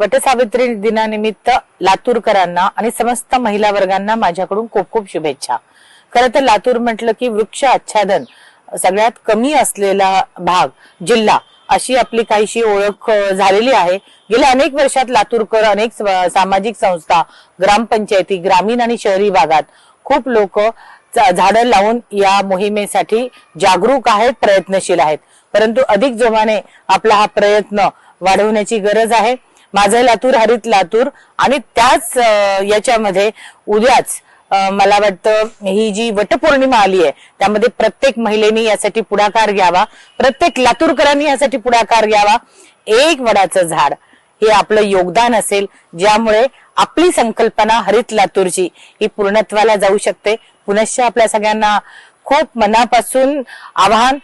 वटसावित्री दिनानिमित्त लातूरकरांना आणि समस्त महिला वर्गांना माझ्याकडून खूप खूप शुभेच्छा. खरं तर लातूर म्हटलं की वृक्ष आच्छादन सगळ्यात कमी असलेला भाग जिल्हा अशी आपली काहीशी ओळख झालेली आहे. गेल्या अनेक वर्षात लातूरकर अनेक सामाजिक संस्था ग्रामपंचायती ग्रामीण आणि शहरी भागात खूप लोक झाडं लावून या मोहिमेसाठी जागरूक आहेत प्रयत्नशील आहेत. परंतु अधिक जोमाने आपला हा प्रयत्न वाढवण्याची गरज आहे. माझं लातूर हरित लातूर आणि त्याच याच्यामध्ये उद्याच मला वाटतं ही जी वटपौर्णिमा आली आहे त्यामध्ये प्रत्येक महिलेने यासाठी पुढाकार घ्यावा प्रत्येक लातूरकरांनी यासाठी पुढाकार घ्यावा. एक वडाचं झाड हे आपलं योगदान असेल ज्यामुळे आपली संकल्पना हरित लातूरची ही पूर्णत्वाला जाऊ शकते. पुनश्च आपल्या सगळ्यांना खूप मनापासून आवाहन